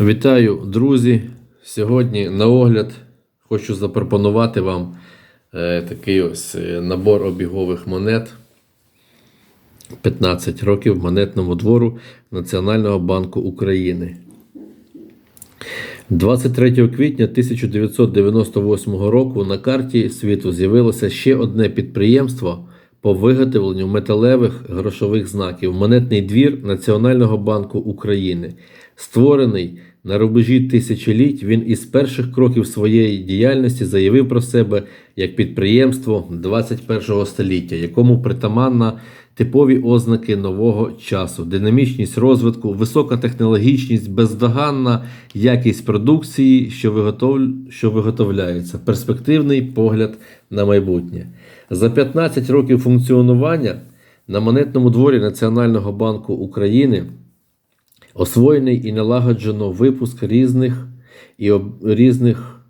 Вітаю, друзі! Сьогодні на огляд хочу запропонувати вам е, такий ось е, набор обігових монет. 15 років монетному двору Національного банку України. 23 квітня 1998 року на карті світу з'явилося ще одне підприємство по виготовленню металевих грошових знаків Монетний двір Національного банку України. Створений на рубежі тисячоліть, він із перших кроків своєї діяльності заявив про себе як підприємство 21 століття, якому притаманна типові ознаки нового часу, динамічність розвитку, висока технологічність, бездоганна якість продукції, що, виготов... що виготовляється, перспективний погляд на майбутнє. За 15 років функціонування на монетному дворі Національного банку України освоєний і налагоджено випуск різних і об... різних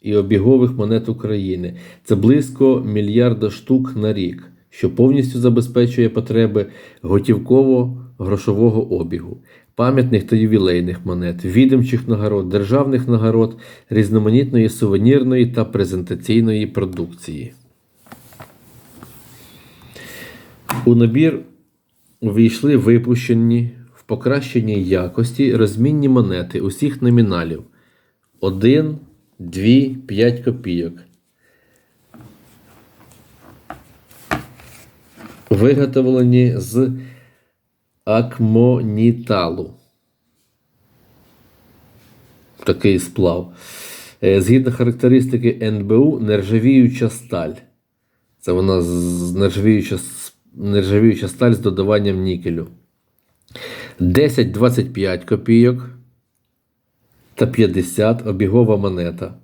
і обігових монет України. Це близько мільярда штук на рік, що повністю забезпечує потреби готівково-грошового обігу, пам'ятних та ювілейних монет, відомчих нагород, державних нагород, різноманітної сувенірної та презентаційної продукції. У набір увійшли випущені в покращеній якості розмінні монети усіх номіналів 1, 2, 5 копійок. Виготовлені з акмоніталу. Такий сплав. Е, Згідно характеристики НБУ, нержавіюча сталь. Це вона з- нержавіюча, нержавіюча сталь з додаванням нікелю. 10-25 копійок та 50 обігова монета.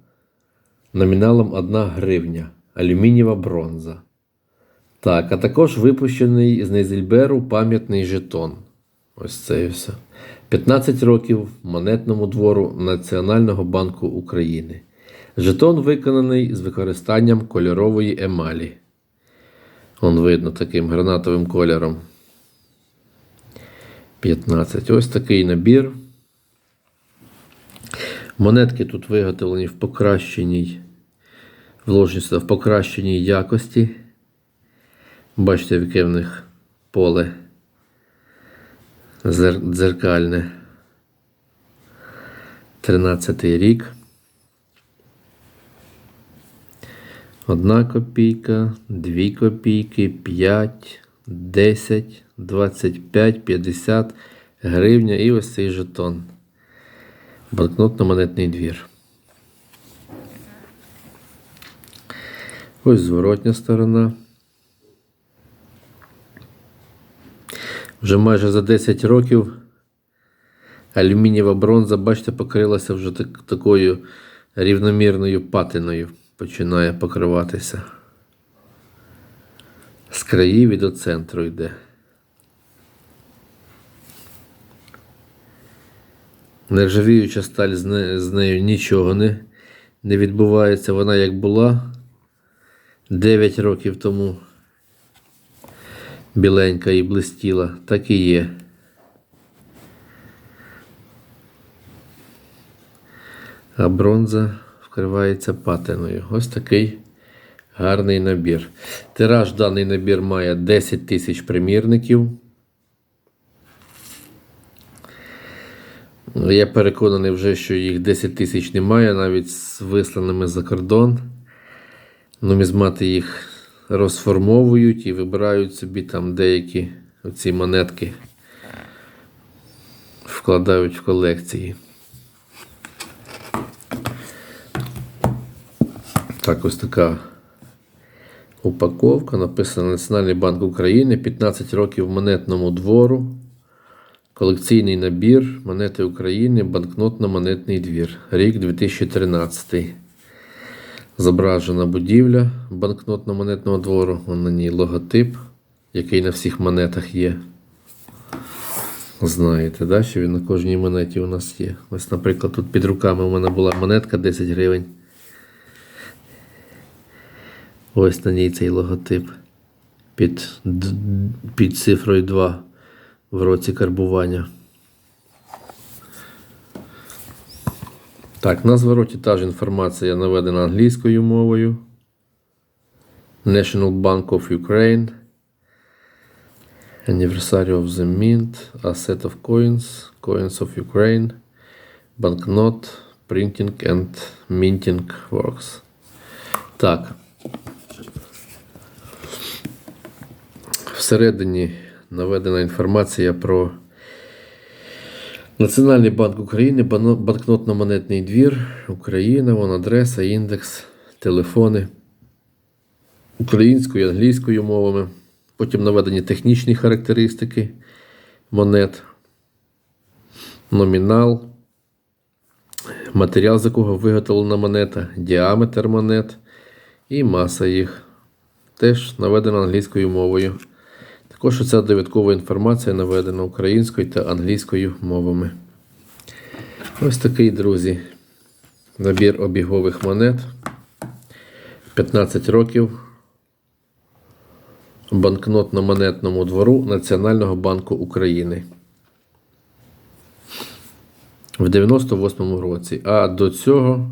Номіналом 1 гривня. Алюмінієва бронза. Так, а також випущений з Нейзельберу пам'ятний жетон. Ось це і все. 15 років монетному двору Національного банку України. Жетон виконаний з використанням кольорової емалі. Он видно таким гранатовим кольором. 15. Ось такий набір. Монетки тут виготовлені в покращеній, вложені сюди в покращеній якості. Бачите, яке в них поле зер- дзеркальне. 13 рік. Одна копійка, дві копійки, 5, 10, 25, 50 гривня і ось цей жетон. Банкнотно-монетний двір. Ось зворотня сторона. Вже майже за 10 років алюмінієва бронза, бачите, покрилася вже так, такою рівномірною патиною. Починає покриватися. З країв і до центру йде. Нержавіюча сталь з, не, з нею нічого не, не відбувається. Вона як була 9 років тому біленька і блистіла, так і є. А бронза вкривається патиною. Ось такий гарний набір. Тираж даний набір має 10 тисяч примірників. Я переконаний вже, що їх 10 тисяч немає, навіть з висланими за кордон. Нумізмати їх розформовують і вибирають собі там деякі оці монетки, вкладають в колекції. Так, ось така упаковка. Написано Національний банк України 15 років монетному двору. Колекційний набір монети України, банкнотно-монетний двір. Рік 2013. Зображена будівля банкнотно-монетного двору. На ній логотип, який на всіх монетах є. Знаєте, да, що він на кожній монеті у нас є. Ось, наприклад, тут під руками у мене була монетка 10 гривень. Ось на ній цей логотип під, під цифрою 2 в році карбування. Так, на звороті та ж інформація наведена англійською мовою. National Bank of Ukraine. Anniversary of the Mint. A set of coins. Coins of Ukraine. Banknot. Printing and Minting Works. Так. Всередині наведена інформація про Національний банк України, банкнотно-монетний двір, Україна, вон адреса, індекс, телефони українською, англійською мовами. Потім наведені технічні характеристики монет, номінал, матеріал, з якого виготовлена монета, діаметр монет і маса їх. Теж наведена англійською мовою. Також ця довідкова інформація наведена українською та англійською мовами. Ось такий, друзі, набір обігових монет. 15 років. Банкнотно-монетному двору Національного банку України. В 98-му році. А до цього,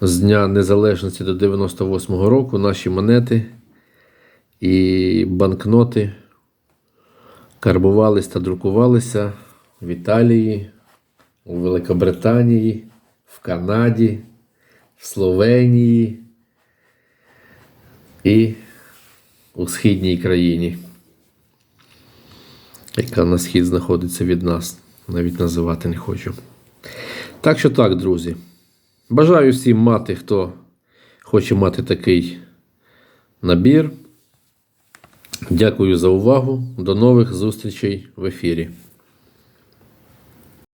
з Дня Незалежності до 98-го року, наші монети і банкноти карбувались та друкувалися в Італії, у Великобританії, в Канаді, в Словенії і у східній країні, яка на схід знаходиться від нас. Навіть називати не хочу. Так що так, друзі. Бажаю всім мати, хто хоче мати такий набір. Дякую за увагу. До нових зустрічей в ефірі.